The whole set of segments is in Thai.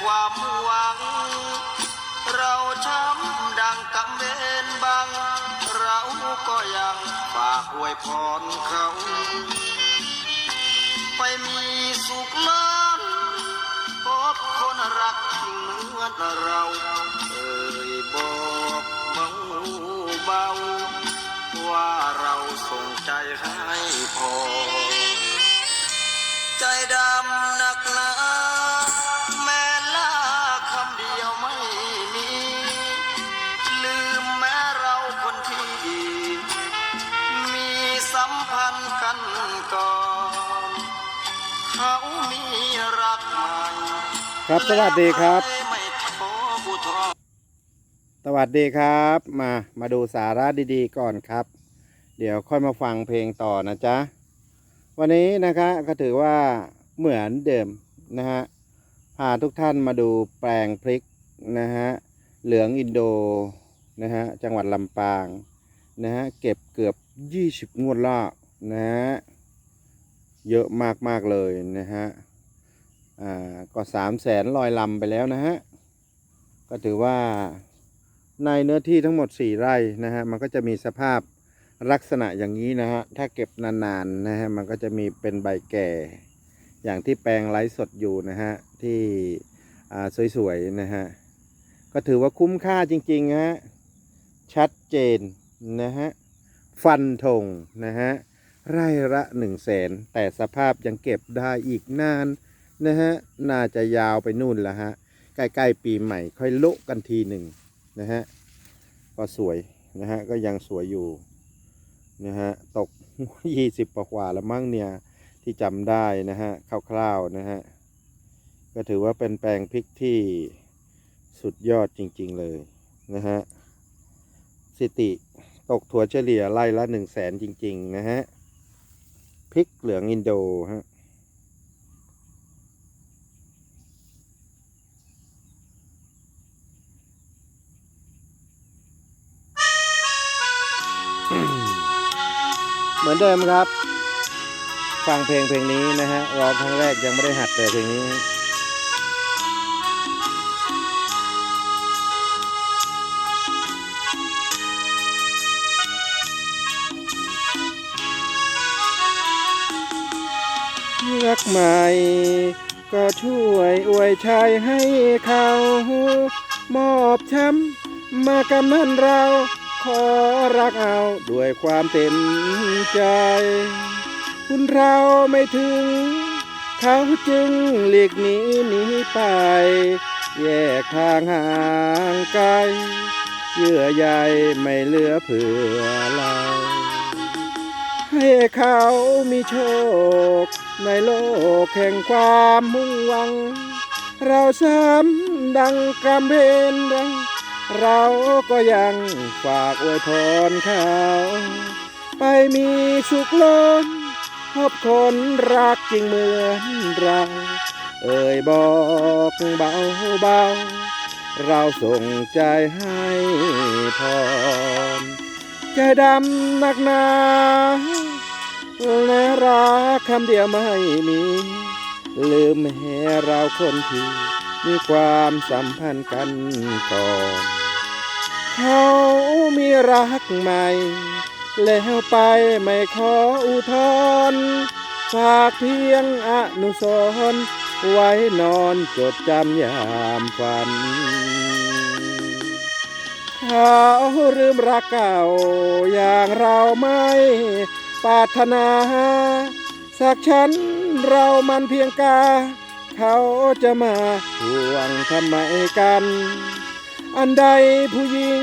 ความหวัง เราช้ำดังกำเบนบัง เราก็ยังฝากอวยพรเขา ไปมีสุขล้านพบคนรักที่เหมือนเราเอ่ยบอกเบาเบาว่าเราส่งใจให้พอ ใจดำ สวัสดีครับ สวัสดีครับ มามาดูสาระดีๆก่อนครับ เดี๋ยวค่อยมาฟังเพลงต่อนะจ๊ะ วันนี้นะคะก็ถือว่าเหมือนเดิมนะฮะพาทุกท่านมาดูแปลงพริกนะฮะเหลืองอินโดนะฮะจังหวัดลำปางนะฮะเก็บเกือบ 20 งวดละนะฮะเยอะมากๆเลยนะฮะ อ่าก็สามแสนลอยลำไปแล้วนะฮะ ก็ถือว่าในเนื้อที่ทั้งหมด 4 ไร่นะฮะ มันก็จะมีสภาพลักษณะอย่างนี้นะฮะ ถ้าเก็บนานๆนะฮะ มันก็จะมีเป็นใบแก่ อย่างที่แปลงไร้สดอยู่นะฮะ ที่สวยๆนะฮะ ก็ถือว่าคุ้มค่าจริงๆฮะ ชัดเจนนะฮะ ฟันธงนะฮะ ไร่ละ1 0 0 0 0แสนแต่สภาพยังเก็บได้อีกนาน นะฮะน่าจะยาวไปนู่นละฮะใกล้ๆปีใหม่ค่อยละกันทีหนึ่งนะฮะก็สวยนะฮะก็ยังสวยอยู่นะฮะตกยี่สิบกว่าแล้วมั้งเนี่ยที่จำได้นะฮะคร่าวๆนะฮะก็ถือว่าเป็นแปลงพริกที่สุดยอดจริงๆเลยนะฮะสิติตกถั่วเฉลี่ยไล่ละหนึ่งแสนจริงๆนะฮะพริกเหลืองอินโดฮะ มือนเดิมครับ ฟังเพลงเพลงนี้นะฮะร้องครั้งแรกยังไม่ได้หัดแต่เพลงนี้รักใหม่ ก็ช่วยอวยชัยให้เขา มอบช้ำมากำนันเรา ขอรักเอาด้วยความเต็มใจ คุณเราไม่ถึง เขาจึงหลีกหนีหนีไป แยกทางห่างไกลเยื่อใยไม่เหลือเผื่อเรา ให้เขามีโชค ในโลกแห่งความมุ่งหวัง เราซ้ำดังกำเบนดัง เราก็ยังฝากอวยพรเขาไปมีสุขล้นพบคนรักจริงเหมือนเรา เอ่ยบอกเบาเบาๆเราส่งใจให้พรใจดำหนักหนาและรักคำเดียวไม่มี ลืมแห่เราคนที่มีความสัมพันธ์กันก่อน เขามีรักใหม่ แล้วไปไม่ขออุทธรฝากเพียงอนุสรณ์ไว้นอนจดจำยามฝัน เขาลืมรักเก่าอย่างเราไม่ปรารถนา สักฉันเรามันเพียงกา เขาจะมาห่วงทำไมกัน อันใดผู้หญิง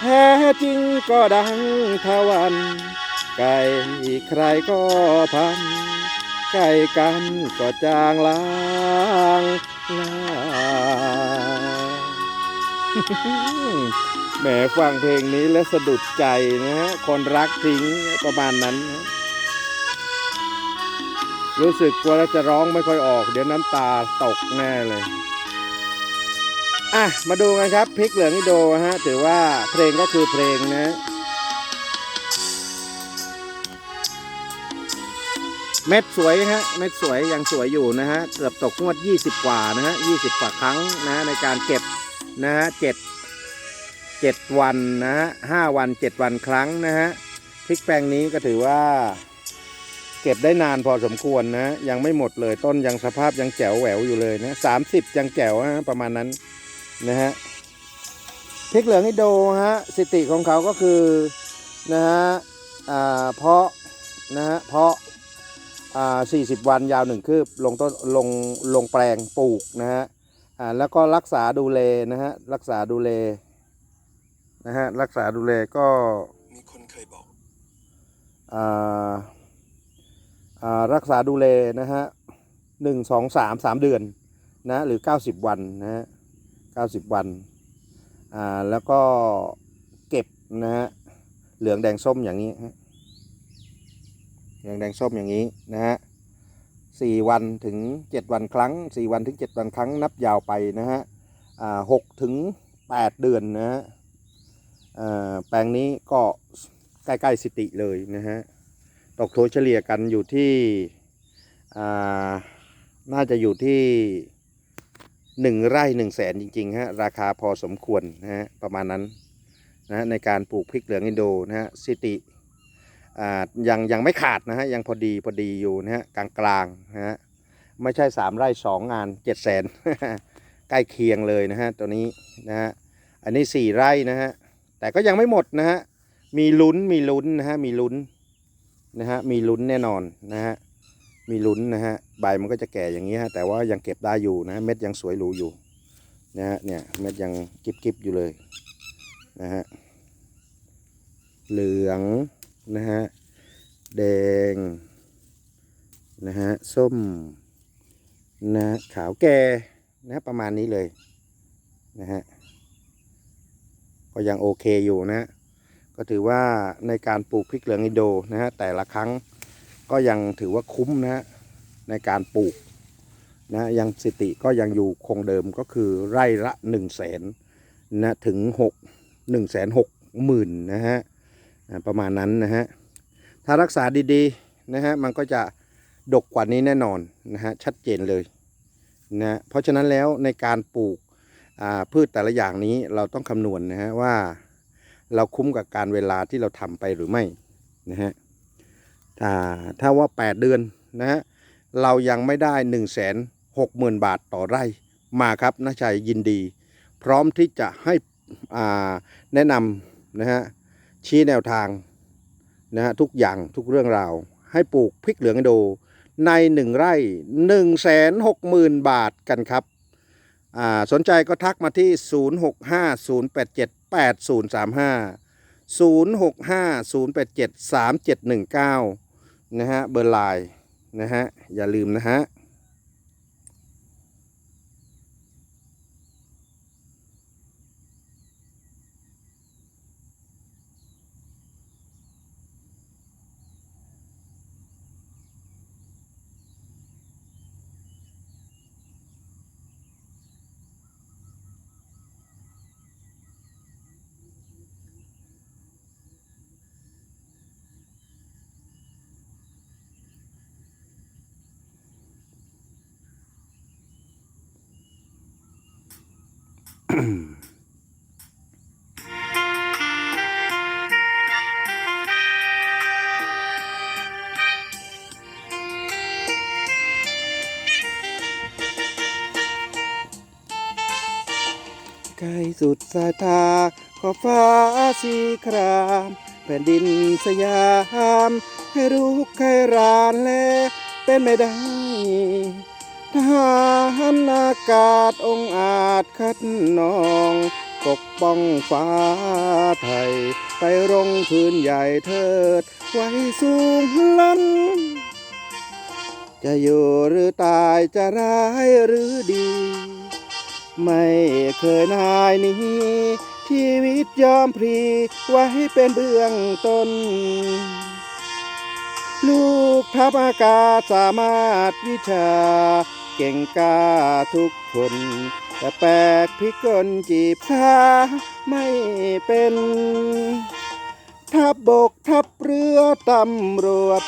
แท้จริงก็ดังทวัน ไก่ใครก็พัน ไก่กันก็จางลางลาแหมฟังเพลงนี้แล้วสะดุดใจนะฮะคนรักทิ้งประมาณนั้นนะรู้สึกว่าจะร้องไม่ค่อยออก เดี๋ยวน้ำตาตกแน่เลย อะมาดูกันครับพริกเหลืองอิโดฮะถือว่าเพลงก็คือเพลงนะเม็ดสวยฮะเม็ดสวยยังสวยอยู่นะฮะเกือบตกงวด 20 กว่านะฮะ20 กว่าครั้งนะฮะในการเก็บนะฮะเจ็ดเจ็ดวันนะฮะห้าวันเจ็ดวันครั้งนะฮะพริกแปลงนี้ก็ถือว่า เก็บได้นานพอสมควรนะยังไม่หมดเลยต้นยังสภาพยังแจ๋วแหววอยู่เลยนะสามสิบยังแจ๋วนะประมาณนั้น นะฮะพริกเหลืองอิโดฮะสิติของเขาก็คือนะฮะอ่าเพาะนะฮะเพาะอ่าสี่สิบวันยาวหนึ่งคืบลงต้นลงลงแปลงปลูกนะฮะอ่าแล้วก็รักษาดูแลนะฮะรักษาดูแลนะฮะรักษาดูแลก็มีคนเคยบอกอ่าอ่ารักษาดูแลนะฮะหนึ่งสองสามสามเดือนนะหรือเก้าสิบวันนะฮะ เก้าสิบวันอ่าแล้วก็เก็บนะฮะเหลืองแดงส้มอย่างนี้ฮะเหลืองแดงส้มอย่างนี้นะฮะสี่วันถึงเจ็ดวันครั้งสี่วันถึงเจ็ดวันครั้งนับยาวไปนะฮะอ่าหกถึงแปดเดือนนะฮะแปลงนี้ก็ใกล้ๆสิติเลยนะฮะตกโถเฉลี่ยกันอยู่ที่อ่าน่าจะอยู่ที่ หนึ่งไร่หนึ่งแสนจริงๆฮะราคาพอสมควรนะฮะประมาณนั้นนะในการปลูกพริกเหลืองอินโดนะฮะสิติอ่ายังยังไม่ขาดนะฮะยังพอดีพอดีอยู่นะฮะกลางกลางๆนะฮะไม่ใช่สามไร่สองงานเจ็ดแสนใกล้เคียงเลยนะฮะตัวนี้นะฮะอันนี้สี่ไร่นะฮะแต่ก็ยังไม่หมดนะฮะมีลุ้นมีลุ้นนะฮะมีลุ้นนะฮะมีลุ้นแน่นอนนะฮะ มีลุ้นนะฮะใบมันก็จะแก่อย่างนี้ฮะแต่ว่ายังเก็บได้อยู่นะ เม็ดยังสวยหรูอยู่นะฮะเนี่ยเม็ดยังกิบกิบอยู่เลยนะฮะเหลืองนะฮะแดงนะฮะส้มนะฮะขาวแก่นะฮะประมาณนี้เลยนะฮะก็ยังโอเคอยู่นะ ก็ถือว่าในการปลูกพริกเหลืองอินโดนะฮะแต่ละครั้ง ก็ยังถือว่าคุ้มนะในการปลูกนะยังสิติก็ยังอยู่คงเดิมก็คือไร่ละ1นึ่งแสนนะถึง6 1นึ่งแสนหกหมื่นนะฮะประมาณนั้นนะฮะถ้ารักษาดีๆนะฮะมันก็จะดกกว่านี้แน่นอนนะฮะชัดเจนเลยนะเพราะฉะนั้นแล้วในการปลูกพืชแต่ละอย่างนี้เราต้องคำนวณนะฮะว่าเราคุ้มกับการเวลาที่เราทำไปหรือไม่นะฮะ ถ้าถ้าว่า 8 เดือนนะฮะเรายังไม่ได้1นึ่งแสนหกหมื่นบาทต่อไร่มาครับนาชัยยินดี พร้อมที่จะให้แนะนำนะฮะชี้แนวทางนะฮะทุกอย่างทุกเรื่องราว ให้ปลูกพริกเหลืองอินโดในหนึ่งไร่1นึ่งแสนหกหมื่นบาทกันครับสนใจก็ทักมาที่ 0650878035 0650873719 นะฮะเบอร์ไลน์นะฮะอย่าลืมนะฮะ ไกลสุดสายตาขอบฟ้าสีคราม แผ่นดินสยาม ให้รู้ใครรานแลเป็นไม่ได้ หารอากาศองอาจคัดนองปกป้องฟ้าไทย ไปรงพื้นใหญ่เถิด ไว้สูงลันจะอยู่หรือตายจะร้ายหรือดี ไม่เคยนายนี้ ชีวิตยอมพรีไว้เป็นเบื้องต้น ลูกทัพอากาศสามารถวิชา เก่งกาทุกคน แต่แปลกพิกลจีบชาไม่เป็น ทัพบกทัพเรือตำรวจ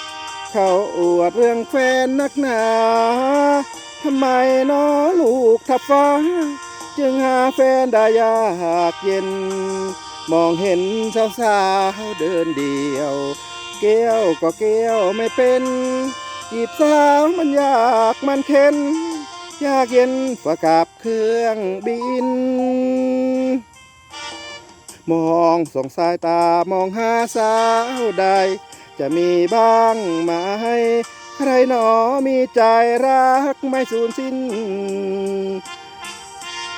เขาอวดเรื่องแฟนนักหนาทำไมน้อลูกทับฟ้า จึงหาแฟนได้ยากเย็น มองเห็นสาวๆเดินเดียว เกี้ยวก็เกี้ยวไม่เป็นจีบสาวมันยากมันเข็นยากเย็นกว่ากับเครื่องบิน มองสงสายตามองหาสาวใด จะมีบ้างไหมใครหนอมีใจรักไม่สูญสิ้น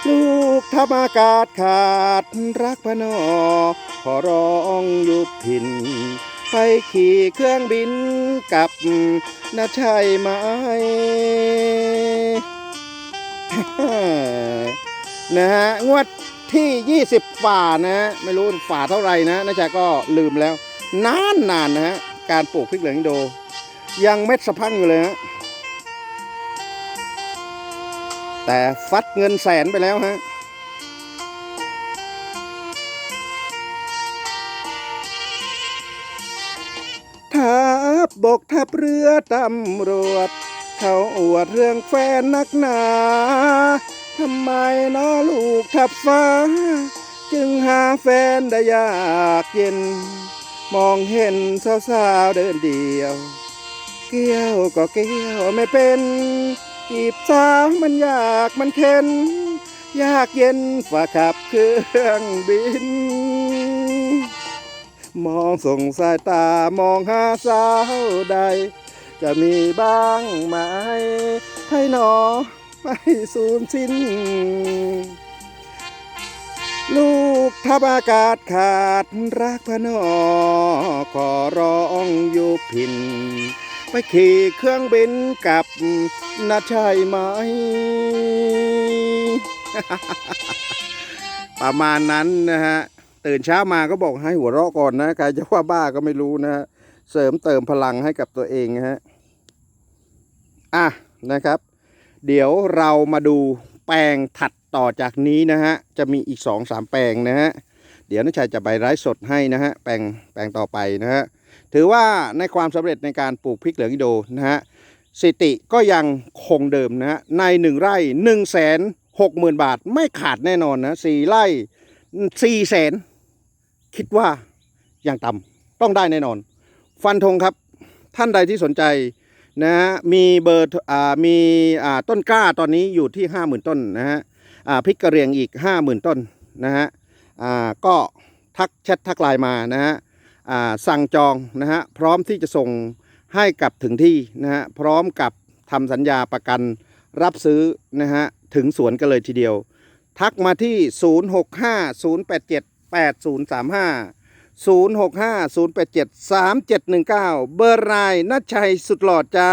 ลูกทับอากาศขาดรักพนอขอร้องยุบพิน ไปขี่เครื่องบินกับนะใช่ไหมนะฮะงวดที่ 20 ฝ่านะฮะไม่รู้ฝ่าเท่าไหร่นะนะจ๊ะก็ลืมแล้ว นานนานนะฮะการปลูกพริกเหลืองอินโด ยังเม็ดสะพังอยู่เลยฮะแต่ฟัดเงินแสนไปแล้วฮะ พบกทัพเรือตำรวจ เขาอวดเรื่องแฟนนักหนาทำไมน้อลูกทับฟ้า จึงหาแฟนได้ยากเย็น มองเห็นสาวๆเดินเดียว เกี้ยวก็เกี้ยวไม่เป็นจีบสาวมันยากมันเข็น ยากเย็นฝ่าขับเครื่องบิน มองส่งสายตามองหาสาวใด จะมีบ้างไหม ให้หนอไม่สูญสิ้น ลูกทับอากาศขาดรักพนอขอร้องอยู่พินไปขี่เครื่องบินกลับนะใช่ไหม ประมาณนั้นนะฮะ ตื่นเช้ามาก็บอกให้หัวเราะก่อนนะใครจะว่าบ้าก็ไม่รู้นะฮะเสริมเติมพลังให้กับตัวเองนะฮะอะนะครับ เดี๋ยวเรามาดูแปลงถัดต่อจากนี้นะฮะจะมีอีกสองสามแปลงนะฮะเดี๋ยวนักชัยจะไปไลฟ์สดให้นะฮะแปลงแปลงต่อไปนะฮะถือว่าในความสำเร็จในการปลูกพริกเหลืองอิโดนะฮะสิติก็ยังคงเดิมนะฮะในหนึ่งไร่หนึ่งแสนหกหมื่นบาทไม่ขาดแน่นอนนะสี่ไร่สี่แสน คิดว่าอยังต่ำต้องได้แน่นอน ฟันธงครับท่านใดที่สนใจนะฮะมีเบอร์อ่ามีอ่าต้นกล้าตอนนี้อยู่ที่ห้าหมื่นต้นนะฮะอ่าพริกกระเรียงอีกห้าหมื่นต้นนะฮะอ่าก็ทักแชททักไลน์มานะฮะอ่าสั่งจองนะฮะพร้อมที่จะส่งให้กับถึงที่นะฮะพร้อมกับทำสัญญาประกันรับซื้อนะฮะถึงสวนกันเลยทีเดียว ทักมาที่ 8035 0650873719 เบอร์รายนัชชัยสุดหล่อจ้า